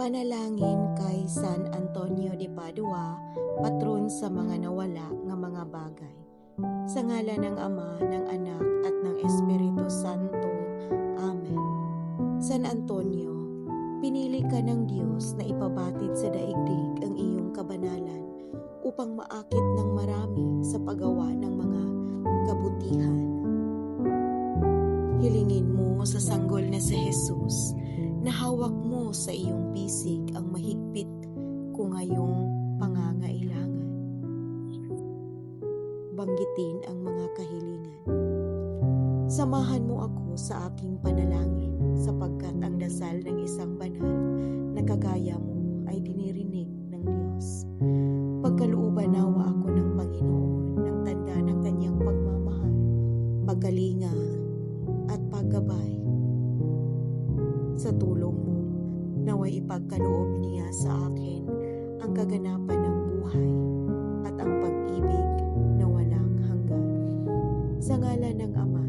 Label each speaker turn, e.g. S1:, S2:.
S1: Panalangin kay San Antonio de Padua, patron sa mga nawala nga mga bagay. Sa ngala ng Ama, ng Anak at ng Espiritu Santo. Amen. San Antonio, pinili ka ng Diyos na ipabatid sa daigdig ang iyong kabanalan upang maakit ng marami sa paggawa ng mga kabutihan. Hilingin mo sa sanggol na si Jesus na hawak mo sa iyong bisig ang mahigpit kung ngayong pangangailangan. Banggitin ang mga kahilingan. Samahan mo ako sa aking panalangin sapagkat ang dasal ng isang banal na kagaya mo ay dinirinig ng Diyos. Pagkalooban nawa ako ng Panginoon ng tanda ng kanyang pagmamahal, pagkalinga at paggabay sa tulong mo. Naway ipagkaloob niya sa akin ang kaganapan ng buhay at ang pag-ibig na walang hanggan. Sa ngala ng Ama,